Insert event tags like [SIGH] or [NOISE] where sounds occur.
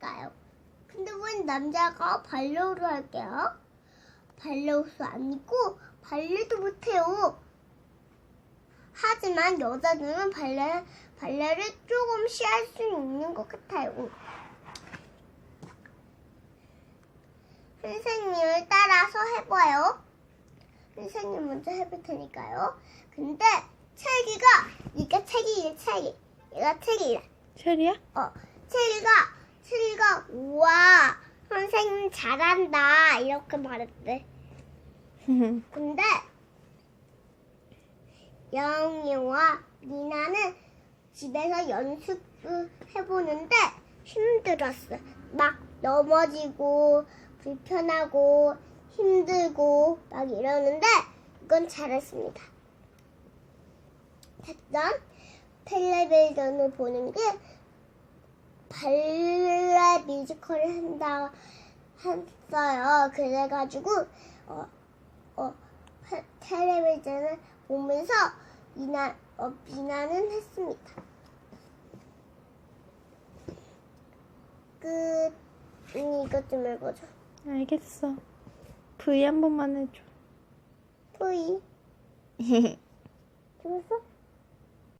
했으니까요. 근데 왜 남자가 발레를 할게요? 발레옷이 아니고 발레도 못해요. 하지만 여자들은 발레, 발레를 조금씩 할 수 있는 것 같아요. 선생님을 따라서 해봐요. 선생님 먼저 해볼 테니까요. 근데 체리가 이게 체리래 체리. 얘가 체리래. 체리야? 어 체리가 우와 선생님 잘한다 이렇게 말했대. [LAUGHS] 근데 영이와 미나는 집에서 연습을 해보는데 힘들었어. 막 넘어지고 불편하고 힘들고 막 이러는데 이건 잘했습니다. 일단 텔레비전을 보는 게 발 레 뮤지컬을 한다 했어요. 그래가지고 어, 어, 페- 텔레비전을 보면서 미나 어, 미나는 했습니다. 끝. 음, 이것 좀 해보자. 알겠어. V 한 번만 해줘. 토이. [LAUGHS] 좋았어?